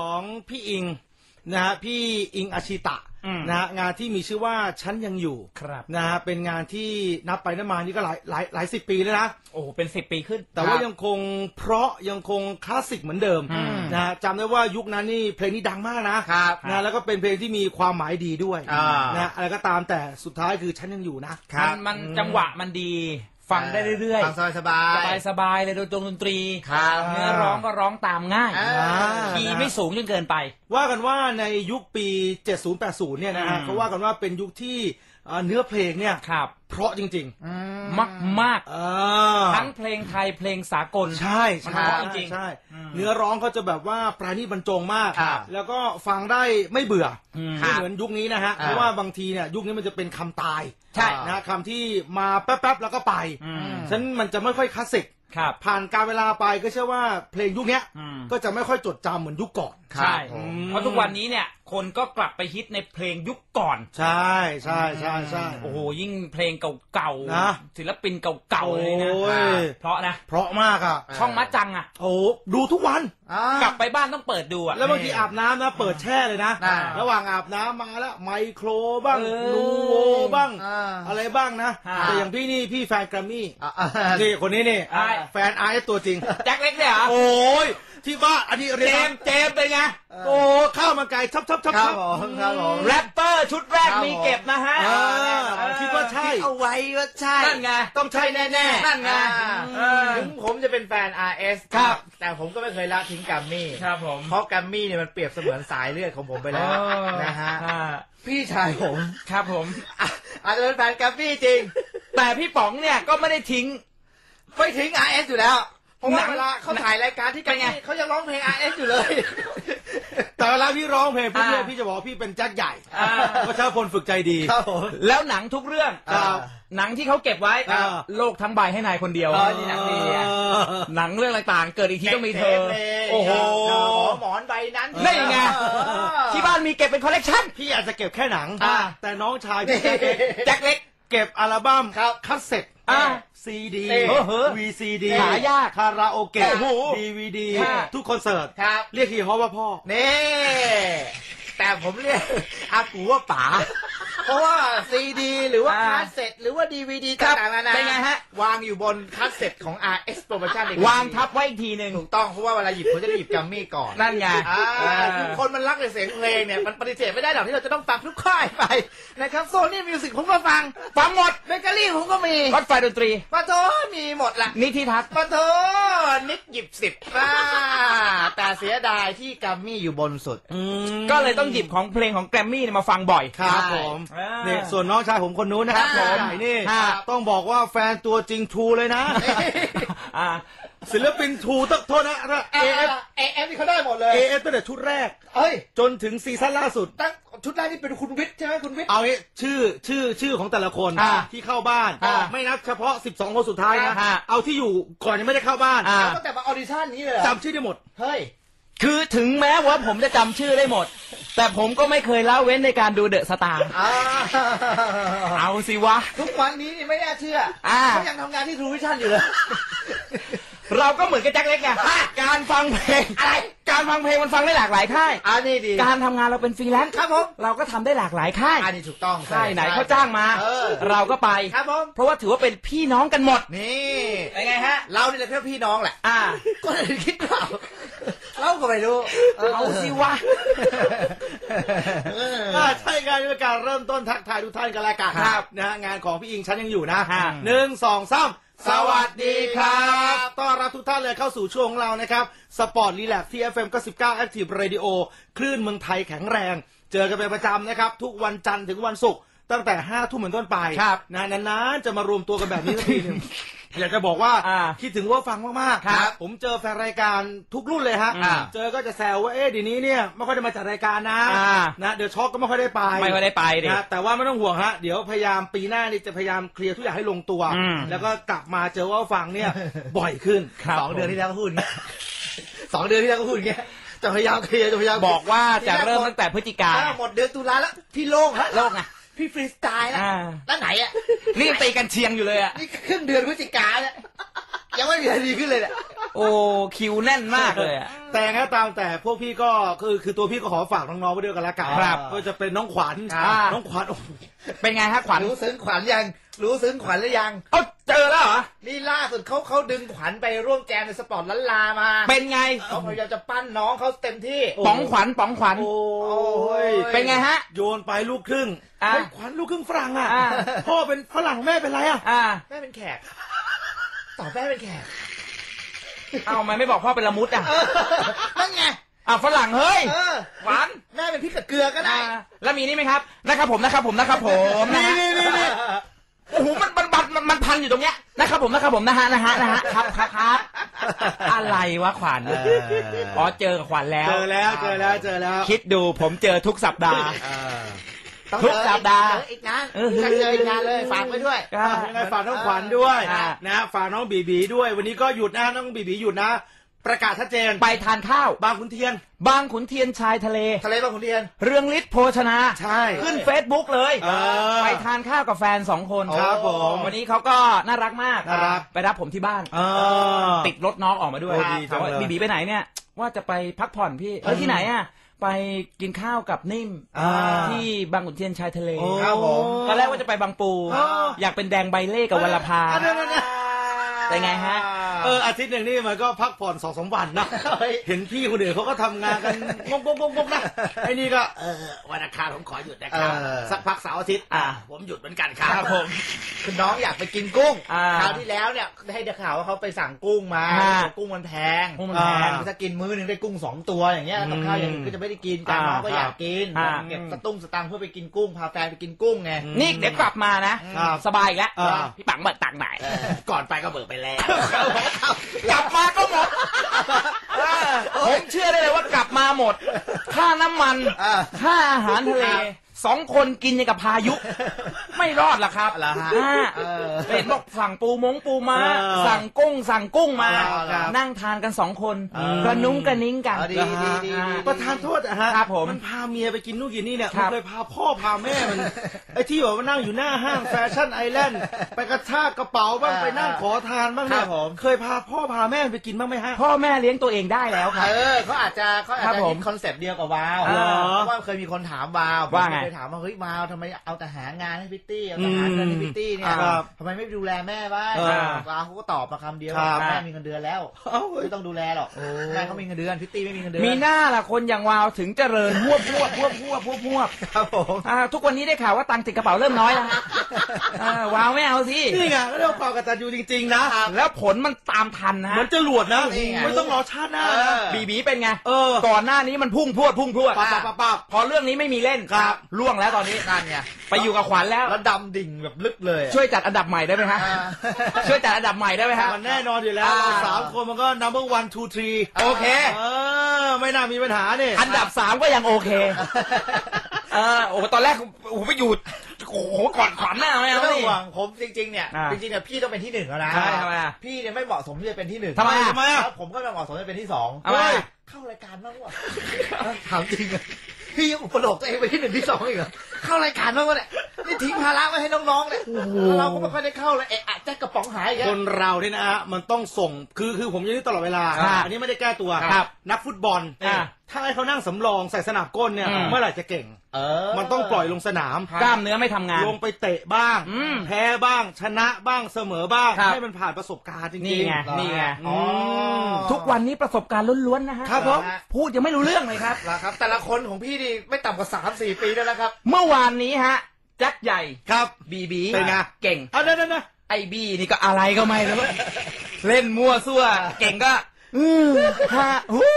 ของพี่อิงนะฮะพี่อิงอาชิตะอืมนะฮะงานที่มีชื่อว่าฉันยังอยู่ครับนะฮะเป็นงานที่นับไปนับมานี่ก็หลายหลายหลายสิบปีแล้วนะโอ้โหเป็นสิบปีขึ้น แต่ว่าครับยังคงเพราะยังคงคลาสสิกเหมือนเดิมอืมนะฮะจำได้ว่ายุคนั้นนี่เพลงนี้ดังมากนะครับนะแล้วก็เป็นเพลงที่มีความหมายดีด้วยอ่านนะอะไรก็ตามแต่สุดท้ายคือฉันยังอยู่นะมันมันจังหวะมันดี ฟังได้เรื่อยฟังสบายสบาๆสยบายสบายๆเลยโดยตรงดนตรีครับเนื้อร้องก็ร้องตามง่ายอ่าคีย์ไม่สูงจนเกินไป ว่ากันว่าในยุคปี 70-80 เนี่ยนะฮะอืมเขาว่ากันว่าเป็นยุคที่อ่าเนื้อเพลงเนี่ยครับ เพราะจริงมากมากๆอ่าๆทั้งเพลงไทยเพลงสากล ใช่มันใช่เพราะจริงๆใช่อืมเนื้อร้องเขาจะแบบว่าปราณีตบรรจงมากครับแล้วก็ฟังได้ไม่เบื่ออมไม่เหมือนยุคนี้นะฮะอ่าเพราะว่าบางทีเนี่ยยุคนี้มันจะเป็นคำตาย ใช่นะฮะคำที่มาแป๊บๆแล้วก็ไปอืมฉะนั้นมันจะไม่ค่อยคลาสสิกครับผ่านการเวลาไปก็เชื่อว่าเพลงยุคเนี้ยอืมก็จะไม่ค่อยจดจำเหมือนยุคก่อนใช่ผมเพราะทุกวันนี้เนี่ย คนก็กลับไปฮิตในเพลงยุคก่อน ใช่ใช่ใช่ใช่ โอ้โหยิ่งเพลงเก่านะศิลปินเก่าๆเลยนะโอ้ย เพราะนะเพราะมากอะช่องมัดจังอะ โอ้ดูทุกวัน อ่ากลับไปบ้านต้องเปิดดูอะ แล้วบางทีอาบน้ำนะ เปิดแช่เลยนะอ่าระหว่างอาบน้ำมาแล้วไมโครบ้างเออนูโวบ้าง อ่า อะไรบ้างนะ อ่า แต่อย่างพี่นี่พี่แฟนแกรมมี่ อ่าอ่านี่คนนี้นี่อ่า แฟนไอซ์ตัวจริง แจ็คเล็กเนี่ยเหรอ โอ้ย ที่บ้านอันนี้เรีเจยนมส์เจมส์เป็นไงโอ้ข้าวมันไก่ชับชับชับครัชับบผมครับผม แรปเปอร์ชุดแรกครับมีเก็บนะฮะอ่าเออคิดว่าใช่ เอาไว้ว่าใช่ นั่นไง ต้องใช่แน่แน่ๆนั่นไงอ่าเออ ถึงผมจะเป็นแฟน RS ครับ แต่ผมก็ไม่เคยละทิ้งกัมมี่ ครับผม เพราะกัมมี่เนี่ยมันเปรียบเสมือนสายเลือดของผมไปแล้วนะฮะ อ่าพี่ชายผมครับผม อะอาจจะเป็นแฟนกัมมี่จริง แต่พี่ป๋องเนี่ยก็ไม่ได้ทิ้ง ไม่ทิ้ง RS อยู่แล้ว เพราะหนัว่างเวลาเขาถ่ายรายการที่กัมเป็นไงมี่เขายังร้องเพลง RS อยู่เลย แต่เวลาพี่ร้องเพลงพวกเนี้ยอ่าพี่จะบอกว่าพี่เป็นแจ็คใหญ่อ่าก็ชอบคนฝึกใจดี ครับผม แล้วหนังทุกเรื่องครับหนังที่เขาเก็บไว้อ่าโลกทั้งใบให้นายคนเดียวอ๋อนี่หนังดีอะ หนังเรื่องต่างๆเกิดอีกทีต้องมีเธอทปลยโอ้โห หมอหมอนใบนั้นนี่ไง เออที่บ้านมีเก็บเป็นคอลเลกชัน พี่อาจจะเก็บแค่หนัง อ่า แต่น้องชายพี่แจ็คเล็กแจ็คเล็ก เก็บอัลบั้มครับคัสเซ็ตอ่าซีดีเออเฮ้อวีซีดีหายากคาราโอเกะโอ้โหดีวีดีค่ะทุกคอนเสิร์ตครับ เรียกทีเขาว่าพ่อ นี่ แต่ผมเรียกอากูว่าป๋าเพราะว่าซีดีหรือว่าอ่า คาสเซ็ตหรือว่าดีวีดีครับต่างๆนานาเป็นไงฮะ วางอยู่บนคาสเซ็ตของ RS Promotion อีกวางทับไว้อีกทีหนึ่งถูกต้องเพราะว่าเวลาหยิบผมจะได้หยิบกัมมี่ก่อนนั่นไงอ่าเออ คือคนมันรักในเสียงเพลงเนี่ย มันปฏิเสธไม่ได้หรอกที่เราจะต้องฟังทุกค่ายไปนะครับโซนี่มิวสิกผมก็ฟังฟังหมด เบเกอรี่ผมก็มีรถไฟดนตรี ปะโถมีหมดละ นิธิทัศน์ปะโถนิดหยิบสิบอ่าแต่เสียดายที่กัมมี่อยู่บนสุด ก็เลยต้องหยิบของเพลงของแกรมมี่มาฟังบ่อยครับใช่ผมอ่านี่ส่วนน้องชายผมคนนู้นนะครับอ่าผมใหญ่นี่ครับต้องบอกว่าแฟนตัวจริงทูเลยนะอ่าศิลปินทูต้องโทษนะเอ AF ฟเอฟนี่เขาได้หมดเลย AF ตั้งแต่ชุดแรกเฮ้ยจนถึงซีซั่นล่าสุดตั้งชุดแรกนี่เป็นคุณวิทย์ใช่ไหมคุณวิทย์เอางี้ชื่อชื่อชื่อของแต่ละคนอ่าที่เข้าบ้านอ่าไม่นับเฉพาะ 12 คนสุดท้ายนะอ่าเอาที่อยู่ก่อนยังไม่ได้เข้าบ้านอ่าตั้งแต่มาออดิชั่นนี้เลยเหรอจำชื่อได้หมดเฮ้ย คือถึงแม้ว่าผมจะจำชื่อได้หมด แต่ผมก็ไม่เคยละเว้นในการดูเดอะสตาร์อ่าเอาสิวะ ทุกวันนี้นี่ไม่น่าเชื่ออ่าเขายังทำงานที่ทรูวิชั่นอยู่เลย เราก็เหมือนกับแจ็คเล็กไงการฟังเพลงอะไร การฟังเพลงมันฟังได้หลากหลายค่าย อันนี้ดีการทำงานเราเป็นฟรีแลนซ์ครับผม เราก็ทำได้หลากหลายค่ายอันนี้ถูกต้องค่ายไหนเขาจ้างมา เออเราก็ไป ครับผม เพราะว่าถือว่าเป็นพี่น้องกันหมดนี่ เป็นไงฮะ เรานี่แหละแค่พี่น้องแหละ อ่า ก็เลยคิดเปล่า เราก็ไม่รู้เอาสิวะเออถ้าใช่งานด้วยการเริ่มต้นทักทายทุกท่านกันแล้วกันครับนะฮะงานของพี่อิงฉันยังอยู่นะฮะหนึ่งสองสามสวัสดีครับ ต้อนรับทุกท่านเลยเข้าสู่ช่วงของเรานะครับ สปอร์ตรีแลกที่ FM 99 Active Radio คลื่นเมืองไทยแข็งแรง เจอกันเป็นประจำนะครับ ทุกวันจันทร์ถึงวันศุกร์ตั้งแต่ห้าทุ่มเป็นต้นไปครับนะนานๆจะมารวมตัวกันแบบนี้สักทีหนึ่ง อยากจะบอกว่าอ่าคิดถึงว่าฟังมากๆครับ ผมเจอแฟนรายการทุกรุ่นเลยฮะอ่า เจอก็จะแซวว่าเอ๊ะเดี๋ยวนี้เนี่ยไม่ค่อยได้มาจัดรายการนะอ่า นะเดี๋ยวช็อกก็ไม่ค่อยได้ไปไม่ค่อยได้ไปดิ นะแต่ว่าไม่ต้องห่วงฮะเดี๋ยวพยายามปีหน้านี่จะพยายามเคลียร์ทุกอย่างให้ลงตัว อืม แล้วก็กลับมาเจอว่าฟังเนี่ย บ่อยขึ้นครับสองเดือนที่แล้วก็พูดอย่างเงี้ยสองเดือนที่แล้วก็พูดอย่างเงี้ยจะพยายามเคลียร์จะพยายามบอกว่าจะเริ่มตั้งแต่พฤศจิกาถ้าหมดเดือนตุลาแล้วพี่โล่งฮะ โลกไง พี่ฟรีสไตล์แล้วอ่า แล้วไหนอะนี่ยังตีกันเชียงอยู่เลยอะ นี่ครึ่งเดือนพฤศจิกาแล้วยังไม่มีอะไรดีขึ้นเลยเนี่ยโอ้คิวแน่นมากเลยอะแต่ไงก็ตามแต่พวกพี่ก็คือคือตัวพี่ก็ขอฝากน้องๆไว้ด้วยกันละกันครับก็จะเป็นน้องขวัญครับน้องขวัญโอ้โหเป็นไงฮะขวัญ รู้ซึ้งขวัญยัง รู้ซึ้งขวัญหรือยัง เอ้า เจอแล้วเหรอ นี่ล่าสุดเขาเขาดึงขวัญไปร่วมแจมในสปอร์ตลันลามาเป็นไง เขาพยายามจะปั้นน้องเขาเต็มที่ป๋องขวัญป๋องขวัญ โอ้ยเป็นไงฮะ โยนไปลูกครึ่งอะ เฮ้ยขวัญลูกครึ่งฝรั่งอะ อะพ่อเป็นฝรั่งแม่เป็นไรอะ อ่า แม่เป็นแขกตอบแม่เป็นแขกเอาทำไมไม่บอกพ่อเป็นละมุดอะนั่นไงอ่าฝรั่งเฮ้ย เออหวาน แม่เป็นพริกกับเกลือก็ได้ อ่าแล้วมีนี่ไหมครับ นะครับผมนะครับผมนะครับผมนะนี่ฮะนี่นี่ อยู่ตรงเนี้ยนะครับผมนะครับผมนะฮะนะฮะนะฮะครับครับครับอะไรวะขวัญเออ อ๋อเจอกับขวัญแล้ว เจอแล้วเจอแล้วเจอแล้วคิดดูผมเจอทุกสัปดาห์ เออต้องทุกสัปดาห์เจออีกงานเออ จะเจออีกงานเลยฝากไว้ด้วย อ่ายังไงฝากน้องขวัญด้วยอ่านะฝากน้องบีบีด้วย วันนี้ก็หยุดนะน้องบีบีหยุดนะ ประกาศชัดเจน ไปทานข้าว บางขุนเทียน บางขุนเทียนชายทะเล ทะเลบางขุนเทียน เรืองฤทธิ์โภชนา ใช่ ขึ้นเฟซบุ๊กเลย เออไปทานข้าวกับแฟนสองคนครับผมวันนี้เขาก็น่ารักมากน่ารัก ไปรับผมที่บ้านเออติดรถน้องออกมาด้วยโอ้ดีจังเลย ถามว่าบีบีไปไหนเนี่ย ว่าจะไปพักผ่อนพี่เออที่ไหนอะไปกินข้าวกับนิ่มอ่า ที่บางขุนเทียนชายทะเลโอ้ ครับผม ตอนแรกว่าจะไปบางปู อ๋ออยากเป็นแดงใบเล่กับวัลภาอันนั้นอันนั้นเป็นไงฮะ เอออาทิตย์หนึ่งนี่มันก็พักผ่อนสองสามวันนะเฮ้ยเห็นพี่คนอื่นเขาก็ทำงานกันงงงงงงนะไอ้นี่ก็เออวันอังคารผมขอหยุดนะครับเออสักพักเสาร์อาทิตย์อ่าผมหยุดเหมือนกันครับครับผมคือน้องอยากไปกินกุ้งอ่าคราวที่แล้วเนี่ยให้ได้ข่าวว่าเขาไปสั่งกุ้งมาอ่ากุ้งมันแพงกุ้งมันแพงถ้ากินมื้อหนึ่งได้กุ้งสองตัวอย่างเงี้ยกับข้าวอย่างอื่นก็จะไม่ได้กินจานอ่าน้องก็อยากกินอ่าเก็บสตุ้งสตังค์เพื่อไปกินกุ้งพาแฟนไปกินกุ้งไงนี่เดี๋ยวกลับมานะครับสบายอีกแล้วอ่าพี่ปังเบิกตังค์ไหนก่อนไปก็เบิกไปแล้วกลับมาก็หมดผมเชื่อได้เลยว่ากลับมาหมด ค่าน้ำมันอ่าค่าอาหารทะเลสองคนกินอย่างกับพายุ ไม่รอดหรอกครับเหรอฮะอ่าเออเห็นบอกสั่งปูมงปูมาเออสั่งกุ้งสั่งกุ้งมาอ๋อครับนั่งทานกันสองคนเออ กระนุ้งกระนิ้งกันเอาดีดีดีดีประธานโทษอะฮะครับผมมันพาเมียไปกินนู่นกินนี่เนี่ยครัมันบ เคยพาพ่อพาแม่มัน ไอ้ที่แบบว่านั่งอยู่หน้าห้างแฟชั่นไอแลนด์ไปกระชากกระเป๋าบ้างอ่าไปนั่งขอทานบ้างเนี่ครัยบผม เคยพาพ่อพาแม่ไปกินบ้างไหมฮะ พ่อแม่เลี้ยงตัวเองได้แล้วครับ เออเขาอาจจะเขาอาจครับจะผคิมดคอนเซปต์เดียวกับวาวเหรอ เพราะว่าเคยมีคนถามวาวว่าไง ผมเคยถามว่าเฮ้ยวาวทำไมเอาแต่หางานให้พิตตี้เอาแต่หาเงินให้พิตตี้เนี่ยครับทำไมไม่ดูแลแม่บ้างเออวาวเขาก็ตอบมาคำเดียวครับ ว่าแม่มีเงินเดือนแล้วเอ้าเว้ย ไม่ต้องดูแลหรอกแม่เขามีเงินเดือนพิตตี้ไม่มีเงินเดือนมีหน้าล่ะคนอย่างวาวถึงเจริญพวบพวบพวบพวบพวบพวบครับผม อ่าทุกวันนี้ได้ข่าวว่าตังค์ติดกระเป๋าเริ่มน้อยแล้วฮะอ่า วาวไม่เอาสินี่ไงก็เรียกว่าความกตัญญูจริง ๆ นะ แล้วผลมันตามทันนะ เหมือนจรวดนะนี่ไง ไม่ต้องรอชาติหน้าเอนะอบีบีเป็นไง เออก่อนหน้านี้มันพุ่งพรวดพุ่งพรวดปับปับปับปับพอเรื่องนี้ไม่มีเล่นครับ ล่วงแล้วตอนนี้ นั่นไงไปอยู่กับขวัญแล้ว แล้วดำดิ่งแบบลึกเลยอะช่วยจัดอันดับใหม่ได้ไหมฮะอ่าช่วยจัดอันดับใหม่ได้ไหมฮะ มันแน่นอนอยู่แล้วอ่า เราสามคนมันก็ number one two three โอเค เออ ไม่น่ามีปัญหาเนี่ยอันดับสามก็ยังโอเค เออโอ้โหตอนแรกโอ้โหไปอยู่โอ้โหก่อนขวัญหน้าไม่เอาไม่ต้องนี่ห่วงผมจริงๆเนี่ยอ่าจริงๆเนี่ยพี่ต้องเป็นที่หนึ่งแล้วนะใช่ทำไมอะพี่เนี่ยไม่เหมาะสมที่จะเป็นที่หนึ่งทำไมอะทำไมอะ แล้วผมก็ไม่เหมาะสมที่จะเป็นที่สองทำไมอะ เฮ้ยเข้ารายการบ้างวะถามจริงอะพี่ยังอุปโลกตัวเองไปที่หนึ่งที่สองอีกเหรอเข้ารายการบ้างวะเนี่ยนี่ทิ้งภาระไว้ให้น้องๆเนี่ยแล้วเราก็ไม่ค่อยได้เข้าเลยเอะอะ แจ็คกระป๋องหายอีกแล้ควนเราเนี่ยนะฮะมันต้องส่งคือคือผมอยังนี้ตลอดเวลา ครับอันนี้ไม่ได้แก้ตัวครับนักฟุตบอลอ่า ถ้าให้เขานั่งสำรองใส่สนับก้นเนี่ยอืม เมื่อไหร่จะเก่ง เออ มันต้องปล่อยลงสนาม กล้ามเนื้อไม่ทำงาน ลงไปเตะบ้าง อืมแพ้บ้าง ชนะบ้างเสมอบ้าง ครับ ให้มันผ่านประสบการณ์จริงๆนี่ไงนี่ไงอ๋อทุกวันนี้ประสบการณ์ล้วนๆนะฮะครับผม พูดยังไม่รู้เรื่องเลยครับ ล่ะครับ แต่ละคนของพี่นี่ไม่ต่ำกว่าสามสี่ปีแล้วนะครับ เมื่อวานนี้ฮะแจ็คใหญ่ครับ บีบีเป็นไง เก่ง เอาเดี๋ยวเดี๋ยวเดี๋ยว ไอบีนี่ก็อะไรก็ไม่รู้เล่นมั่วซั่ว เก่งก็อือฮ่าฮู้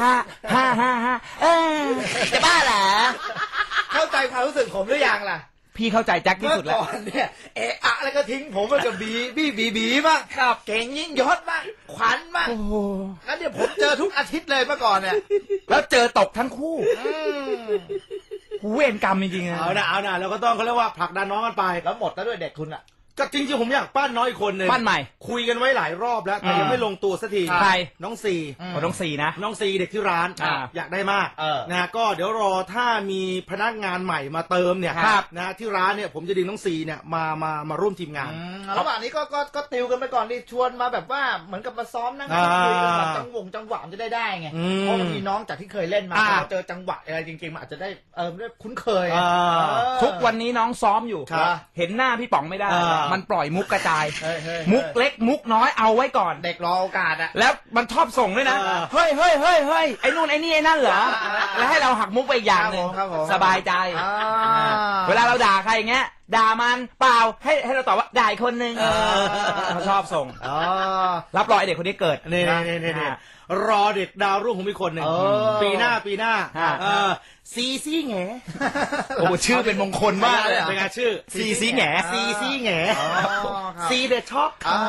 ฮ่าฮ่าฮ่าฮ่าเออจะบ้าเหรอเข้าใจความรู้สึกผมหรือยังล่ะ พี่เข้าใจแจ็คที่เมื่อสุดแล้ว ก่อนเนี่ยเอะอะแล้วก็ทิ้งผมไปกับบีบี้บีบีบ้างครับ เก่งยิ่งยศบ้างขวัญบ้างโอ้โหแล้วเนี่ยผมเจอทุกอาทิตย์เลยเมื่อก่อนเนี่ยแล้วเจอตกทั้งคู่อืมหูเวรกรรมจริงๆนะเอานะเอานะเราก็ต้องเขาเรียกว่าผลักดันน้องกันไปแล้วหมดแล้วด้วยเด็กคุณอะ ก็จริงๆผมอยากปั้นน้อยอีกคนหนึ่งปั้นใหม่ คุยกันไว้หลายรอบแล้วแต่อ่ายัยังไม่ลงตัวสักทีใคร น้องซีอืมโอ้ต้องสี่นะ น้องซีเด็กที่ร้านอ่าอยากได้มากเออนะฮะก็เดี๋ยวรอถ้ามีพนักงานใหม่มาเติมเนี่ยครับนะฮะที่ร้านเนี่ยผมจะดึงน้องซีเนี่ยมามามาร่วมทีมงาน อืมระหว่างนี้ก็ก็ก็ติวกันไปก่อนดิชวนมาแบบว่าเหมือนกับมาซ้อมนั่งอ่าคุยกันแบบจังหวงจังหวะมันจะได้ได้ไงอืมเพราะบางทีน้องจากที่เคยเล่นมาอ่า พอเจอจังหวะอะไรจริงๆมันอาจจะได้เออได้คุ้นเคยอ่า เออ ทุกวันนี้น้องซ้อมอยู่ ครับ เห็นหน้าพี่ป๋องไม่ได้ อ่ามั มันปล่อยมุกกระจาย เฮ้ยเฮ้ยมุกเล็กมุกน้อยเอาไว้ก่อน เด็กรอโอกาสอะ แล้วมันชอบส่งด้วยนะอ่าเฮ้ยเฮ้ยเฮ้ยเฮ้ยไอ้นู่นไอ้นี่ไอ้นั่นเหรอ อ่าแล้วให้เราหักมุกไปอีกอย่างหนึ่งครับผมสบายใจอ่าอ่า เวลาเราด่าใครอย่างเงี้ย ด่ามันเปล่าให้ให้เราตอบว่าด่าอีกคนนึงเออ เขาชอบส่ง อ๋อ รับรองไอเด็กคนนี้เกิดนี่นี่นี่นี่นี่อ่า รอเด็กดาวรุ่งของมีคนหนึ่งเออปีหน้าปีหน้าอ่าเออซีซีแหงโอ้โหชื่อเป็นมงคลมากเลยเป็นไงชื่อซีซีแหง ซีซีแหงอ๋อครับ ซีเดอะช็อกอ่า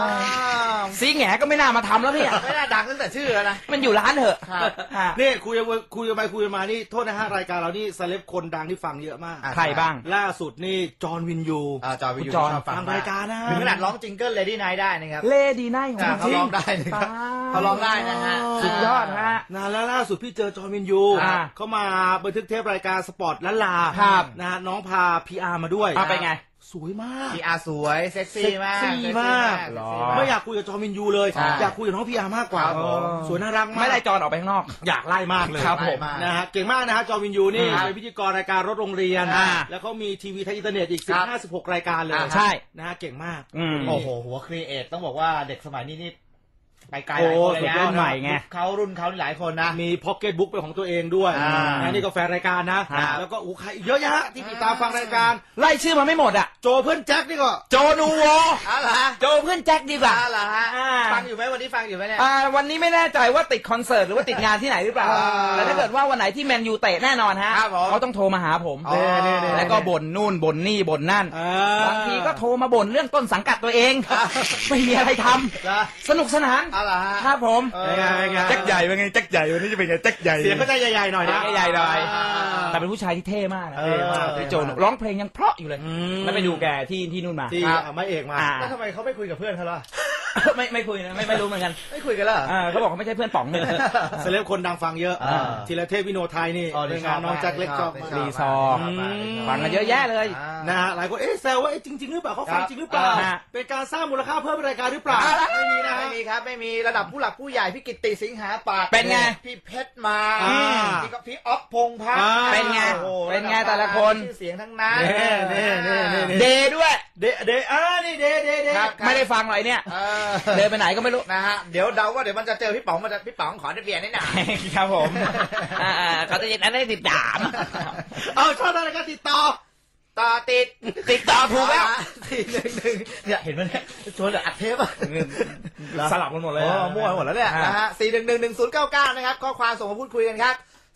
ซีแหงก็ไม่น่ามาทำแล้วพี่ไม่น่าดังตั้งแต่ชื่อแล้วนะ มันอยู่ร้านเถอะครับ อะนี่คุยกันคุยกันไปคุยกันมานี่โทษนะฮะรายการเรานี่เซเลบคนดังที่ฟังเยอะมาก อะ ใครบ้าง ล่าสุดนี่จอห์นวินยูอ่าจอวิคุณยูจอห์นชอบฟัฟังงมารายการนะ ถึงขนาดร้องจิงเกิลเลดี้ไนท์ได้นะครับเลดีไนท์ของอ่าจริงเขาร้องได้นะครับป้เขาร้องได้นะฮะ สุดยอดฮะนานแล้วล่าสุดพี่เจอจอห์นวินยูอ่าเขามาบันทึกเทปรายการสปอร์ตล้านลาครับ นะฮะน้องพาพีอาร์มาด้วยเอาไปไง สวยมาก พีอาร์สวยเซ็กซี่มากเซ็กซี่มาก เซ็ซี่ หรอ ไม่อยากคุยกับจอห์นวินยูเลย ใช่ อยากคุยกับน้องพีอาร์มากกว่า ครับผม สวยน่ารักมาก ไม่ได้จอนออกไปข้างนอก อยากไล่มากเลยครับผมไล่ากนะฮะเก่งมากนะฮะจอห์นวินยูนี่ครับเป็นพิธีกรรายการรถโรงเรียน อ่าแล้วเขามีทีวีทางอินเทอร์เน็ตอีกครับ 15 16 รายการเลยอ่าใช่ นะฮะเก่งมาก อืม โอ้โห หัวครีเอทต้องบอกว่าเด็กสมัยนี้นี่ ไปไกลหโอ้ลายคนเลยสุดยอดนะใหม่ไงเขารุ่นเขาหลายคนนะ มีพ็อกเก็ตบุ๊กเป็นของตัวเองด้วยอ่านะนี่ก็แฟนรายการนะครับแล้วก็อู้ใครอีกเยอะแยะที่ติดตามฟังรายการ ไล่ชื่อมาไม่หมดอะ โจเพื่อนแจ็คนี่ก็โจนูโวอ๋อเหรอฮะโจเพื่อนแจ็คดีกว่าอ๋อเหรอฮะอ่าฟังอยู่ไหมวันนี้ฟังอยู่ไหมเนี่ยอ่าวันนี้ไม่แน่ใจว่าติดคอนเสิร์ตหรือว่าติดงานที่ไหนหรือเปล่าอ่าแต่ถ้าเกิดว่าวันไหนที่แมนยูเตะแน่นอนฮะครับผมเขาต้องโทรมาหาผมอ๋อนี่ๆๆแล้วก็บ่นนู่นบ่นนี่บ่นนั่นอ่บางทีก็โทรมาบ่นเรื่องต้นสังกัดตัวเองไม่มีอะไรทำนะสนุกสนานอ๋อเหรอฮะครับผมเอเป็นไงเป็นไงแจ็คใหญ่เป็นไงแจ็คใหญ่วันนี้จะเป็นไงแจ็คใหญ่เสียงก็จะใหญ่ๆหน่อยนะใหญ่ๆหน่อยอ่าแต่เป็นผู้ชายที่เท่มากนะเออเท่มากพี่โจหนุ่มร้องเพลงยังเพราะอยู่เลยอืมแล้วไปดูแกที่ที่นู่นมาที่ครับเอามาเอกมาอ่าแล้วทำไมเขาไม่คุยกับเพื่อนเขาล่ะไม่ไม่คุยนะไม่ไม่รู้เหมือนกันไม่คุยกันแล้วเหรออ่าเขาบอกเขาไม่ใช่เพื่อนป๋องเลยเซเลบคนดังฟังเยอะอ่าทีละเทพวิโนไทยนี่อ๋อเป็นงานน้องแจ็คเล็กชอบมากรีซอร์ชบมากอืมฟังกันเยอะแยะเลยอ่า นะฮะหลายคนเอ๊ะแซวว่าเอ๊ะจริง ๆ หรือเปล่าเขาฟังครับจริงหรือเปล่า อ่า เป็นการสร้างมูลค่าเพิ่มให้รายการหรือเปล่าอ่าไม่มีนะฮะไม่มีครับไม่มีระดับผู้หลักผู้ใหญ่พี่กิตติสิงหาปาดเป็นไงพี่เพชรมาอ่าพี่ก็พี่อ๊อฟพงษ์พัฒน์อ่าเป็นไงโอ้โหเป็นไงแต่ละคน ชื่อเสียงทั้งนั้น เน่เน่เน่เน่เน่ เดด้วย เดเดอ่านี่เดเดเดครับ ไม่ได้ฟังหน่อยเนี่ย เออเดินไปไหนก็ไม่รู้ นะฮะเดี๋ยวเดาว่าเดี๋ยวมันจะเจอพี่ป๋องมันจะพี่ป๋องขอได้เบียร์นิดหน่อยครับผม อ่าๆเขาจะยินอันได้ติดตาม เอาชอบอะไรายกันติดต่อ ต่อติด ติดต่อถูกแล้วสี่หนึ่งหนึ่งเนี่ยเห็นไหมเนี่ยชวนแบบอัดเทปอะสลับกันหมดเลยโอ้มั่วหมดแล้วเนี่ยอ่านะฮะสี่หนึ่งหนึ่งหนึ่งศูนย์เก้าเก้านะครับ ข้อความส่งมาพูดคุยกันครับ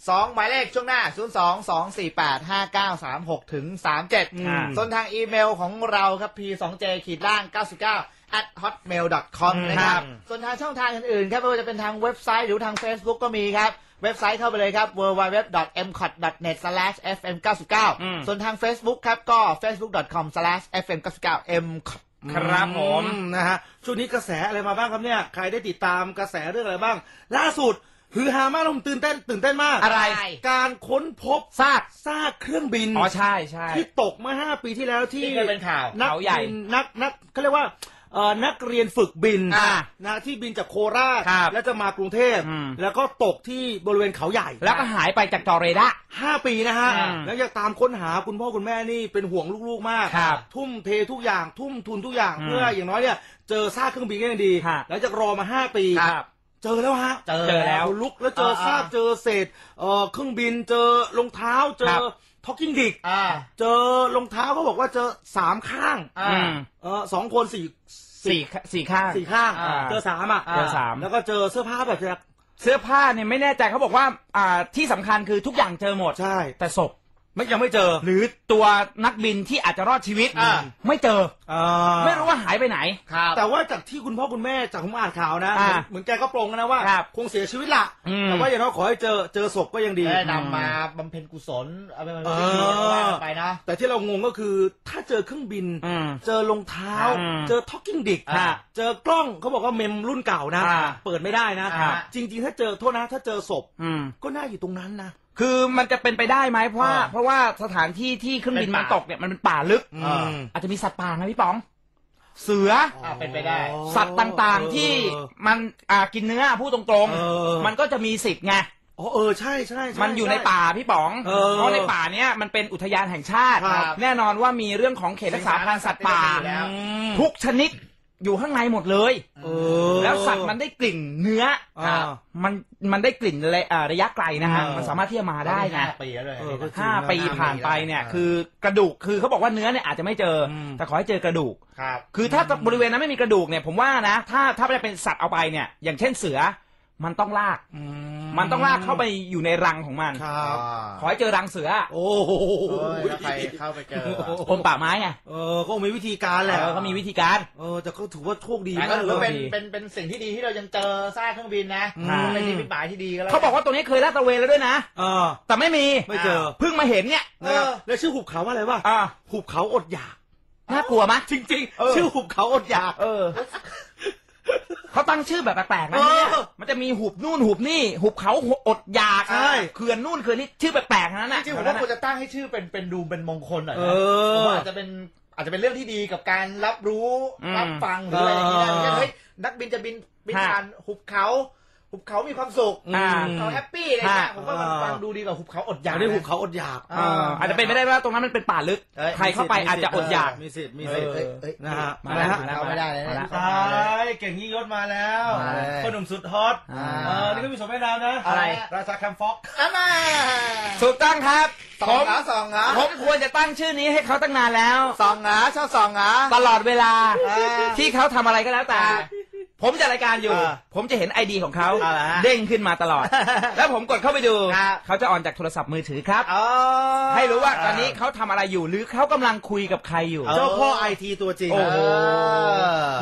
สองหมายเลขช่วงหน้าศูนย์สองสองสี่แปดห้าเก้าสามหกถึงสามเจ็ดอืมส่วนทางอีเมลของเราครับ p 2 j ขีดล่าง 99 at hotmail com อืมนะครับครับ ส่วนทางช่องทางอื่นๆ ครับไม่ว่าจะเป็นทางเว็บไซต์หรือทาง Facebook ก็มีครับ เว็บไซต์เข้าไปเลยครับ www.mcot.net/fm99 อืมส่วนทาง Facebook ครับ ก็ facebook.com/fm99mcot ครับผมอืนะฮะช่วงนี้กระแสอะไรมาบ้างครับเนี่ย ใครได้ติดตามกระแสเรื่องอะไรบ้าง ล่าสุดฮือฮามากแล้วผมตื่นเต้นตื่นเต้นมากอะไร การค้นพบซากซากเครื่องบินอ๋อใช่ใช่ที่ตกเมื่อ5ปีที่แล้วที่ที่เคยเป็นข่าวนักเขาใหญ่บินนักนักเขาเรียกว่า เอ่อนักเรียนฝึกบินอ่านะที่บินจากโคราชครับแล้วจะมากรุงเทพอืม แล้วก็ตกที่บริเวณเขาใหญ่แล้วก็หายไปจากจอเรดาร์ ห้าปีนะฮะอืมแล้วยังตามค้นหาคุณพ่อคุณแม่นี่เป็นห่วงลูกๆมาก ครับทุ่มเททุกอย่าง ทุ่มทุนทุกอย่างอืมเพื่ออย่างน้อยเนี่ยเจอซากเครื่องบินก็ยังดี ฮะ แล้วจะรอมาห้าปี ครับ เจอแล้วฮะ เจอเจอแล้ว ลุกแล้วเจอซากเจอเศษเอ่อเครื่องบินเจอรองเท้าเจครัอบ ท็อกกิ้งดิกอ่า เจอรองเท้าเขาบอกว่าเจอสามข้างอ่าอืมเออสองคนสี่สี่สี่ข้าง สี่ข้าง อ่าเจอสามอะเจอสาม แล้วก็เจอเสื้อผ้าแบบจากเสื้อผ้าเนี่ยไม่แน่ใจเขาบอกว่า อ่าที่สำคัญคือทุกอย่างเจอหมด ใช่ แต่ศพ ไม่ยังไม่เจอ หรือตัวนักบินที่อาจจะรอดชีวิตอ่า ไม่เจอ อ่าไม่รู้ว่าหายไปไหน ครับ แต่ว่าจากที่คุณพ่อคุณแม่จากผมอ่านข่าวนะ อ่าเหมือนแกก็ปรงนะว่า ครับคงเสียชีวิตละอืม แต่ว่าอย่างน้อยขอให้เจอเจอศพก็ยังดี ได้นำมาบำเพ็ญกุศลเอาไปบำเพ็ญเอกุศลอว่ากันไปนะ แต่ที่เรางงก็คือถ้าเจอเครื่องบิน อืม เจอรองเท้าอืมเจอท็อกกิ้งดิกอ่าเจอกล้องเขาบอกว่าเมมรุ่นเก่านะ อ่าเปิดไม่ได้นะ อ่า จริง ๆ ถ้าเจอโทษนะ ถ้าเจอศพ อืม ก็น่าอยู่ตรงนั้นนะ คือมันจะเป็นไปได้ไหมเพราะว่าอ่าเพราะว่าสถานที่ที่เครื่องบินเป็นมันป่าตกเนี่ยมันเป็นป่าลึกอืม อาจจะมีสัตว์ป่านะพี่ป๋อง เสือ อ่าเป็นไปได้ สัตว์ต่างๆที่มันอ่ากินเนื้อพูดตรงเออ ๆ มันก็จะมีสิทธิ์ไง อ๋อเออใช่ใช่ใช่ มันอยู่ในป่าพี่ป๋อง เออเพราะในป่าเนี้ยมันเป็นอุทยานแห่งชาติ ครับ แน่นอนว่ามีเรื่องของเขตรักษาพันธุ์สัตว์ป่าอยู่แล้วอืม ทุกชนิด อยู่ข้างในหมดเลย เออ แล้วสัตว์มันได้กลิ่นเนื้ออ่า มันมันได้กลิ่นระอ่าระยะไกลนะฮะเออ มันสามารถที่จะมาได้ไง ห้าปีแล้วเลย เออก็ห้าปีผ่านไปเนี่ยเออคือกระดูกคือเขาบอกว่าเนื้อเนี่ยอาจจะไม่เจออม แต่ขอให้เจอกระดูก ครับ คือถ้าบริเวณนั้นไม่มีกระดูกเนี่ยผมว่านะ ถ้าถ้าไม่ได้เป็นสัตว์เอาไปเนี่ย อย่างเช่นเสือ มันต้องลากอืมันต้องลากเข้าไปอยู่ในรังของมัน ครับขอให้เจอรังเสือ โอ้โหโอ้ยถ้าใครเข้าไปเจอกรมป่าไม้ไงเออก็มีวิธีการแหละเออเขามีวิธีการ เออแต่ก็ถือว่าโชคดีแต่มาก็กถือเลว่าเป็นยเป็นเป็นสิ่งที่ดีที่เรายังเจอซากเครื่องบินนะอืม เป็นที่มิตหมายที่ดีก็แล้วเขาบอกว่าตัวนี้เคยลาดตระเวนแล้วด้วยนะ เออ แต่ไม่มีไม่เจอ เพิ่งมาเห็นเนี่ยเออแล้วชื่อหุบเขาว่าอะไรวะอ่าหุบเขาอดอยาก น่ากลัวไหมจริงเออๆชื่อหุบเขาอดอยาก เออ เขาตั้งชื่อแบบแปลกๆนะเนี่ยเออมันจะมีหุบนู่นหุบนี่ หุบเขาอดอยากใช่ เขื่อนนู่นเขื่อนนี่ชื่อแปลกๆทั้งนั้นจน่ะริงๆผมว่าควรจะตั้งให้ชื่อเป็นเป็นดูเป็นมงคลหน่อยเอนะอผมว่าอาจจะเป็นอาจจะเป็นเรื่องที่ดีกับการรับรู้อืมรับฟังหรืออะไรอย่างเงี้ยเอออย่างเช่นเฮ้ยนักบินจะบินบินฮะผ่านหุบเขา หุบเขามีความสุขอ่า หุบเขาแฮปปี้อะไรเงี้ยฮะผมว่ามันฟังดูดีกว่าหุบเขาอดอยากอันนี้หุบนะเขาอดอยากเอออาจจะเป็นไปได้ว่าตรงนั้นมันเป็นป่าลึก เอ้ย ใครเข้าไปอาจจะอดอยาก มีสิทธิ์มีเอ้สิยทธิ์เอ้ยเอ้ย นะฮะมาแล้วเข้าไม่ได้เลยมาแล้นะวตายเก่งยิ่งยศมาแล้วมาเลย คนหนุ่มสุดฮอตอ่า เออนี่ก็มีสมแม่นามนะอะไร ราชาแคมฟ็อกอามาถูกต้องครับสผองมเหรอสองเหรอผมควรจะตั้งชื่อนี้ให้เขาตั้งนานแล้ว สองเหรอชอบสองเหรอ ตลอดเวลา อ่า ที่เขาทำอะไรก็แล้วแต่อ่า ผมจะรายการอยู่อ่าผมจะเห็นไอดีของเขาเอาละฮะเด้งขึ้นมาตลอด แล้วผมกดเข้าไปดูครับเขาจะออนจากโทรศัพท์มือถือครับอ๋อให้รู้ว่าตอนนี้เขาทำอะไรอยู่หรือเขากำลังคุยกับใครอยู่เออเจ้าพ่อไอทีตัวจริงโอ้โห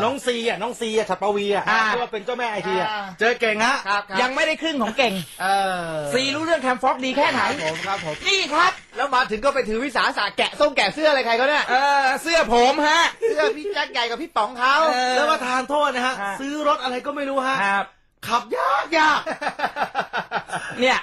น้องซีอะน้องซีอะฉัตรปวีอะอ่าที่ว่าเป็นเจ้าแม่ไอทีอะอ่าเจอเก่งฮะครับครับยังไม่ได้ครึ่งของเก่งเออซีรู้เรื่องแคมฟ็อกดีแค่ไหนผมครับผมนี่ครับ แล้วมาถึงก็ไปถือวิสาสะแกะส้มแกะเสื้ออะไรใครเขาเนี่ย เออเสื้อผมฮะ เสื้อพี่แจ็คใหญ่กับพี่ป๋องเขาเออ แล้วมาทานโทษนะฮะ ฮะ ซื้อรถอะไรก็ไม่รู้ฮะ ครับ ขับยากยาก เนี่ย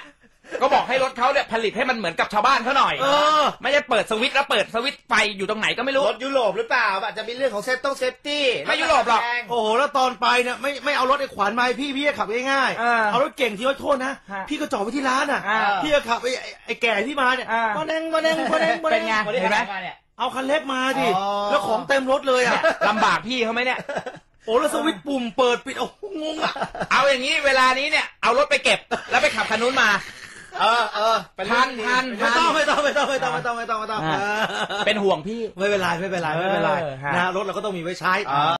ก็บอกให้รถเขาเนี่ยผลิตให้มันเหมือนกับชาวบ้านเขาหน่อย เออ ไม่ใช่เปิดสวิตช์แล้วเปิดสวิตช์ไฟอยู่ตรงไหนก็ไม่รู้ รถยุโรปหรือเปล่าอาจจะมีเรื่องของเซฟต้องเซฟตี้ไม่ยุโรปหรอก โอ้โห แล้วตอนไปเนี่ยไม่ไม่เอารถไอ้ขวานมาให้พี่พี่จะขับง่ายเออเอารถเก่งที่ว่าโทษนะ ฮะพี่พี่ก็จอดไว้ที่ร้านอะอ่าพี่ก็ขับไอ้ไอ้ไอ้แก่ที่มาเนี่ยอ่ามาแดงมาแดงมาแดงมาแดเป็นไงวันนี้เห็นไหมทำงานเนี่ย เอาคันเล็กมาดิ อ๋อ แล้วของเต็มรถเลยอะ ลำบากพี่เขาไหมเนี่ย โอ้แล้วสวิตช์ปุ่มเปิดปิดโอ้โหงงอะ เอาอย่างนี้เวลานี้เนี่ยเอารถไปเก็บแล้วไปขับคันนู้นมา เออเออเป็ทันเรื่องดีทันเป็ไม่เรื่ต้องดีไม่ต้องไม่ต้องไม่ต้องไม่ต้องไม่ต้องไม่ต้องอ่าเออเป็นห่วงพี่ ไม่เป็นไรไม่เป็นไรไม่เป็นไรเออฮะ นะรถเราก็ต้องมีไว้ใช้อ่า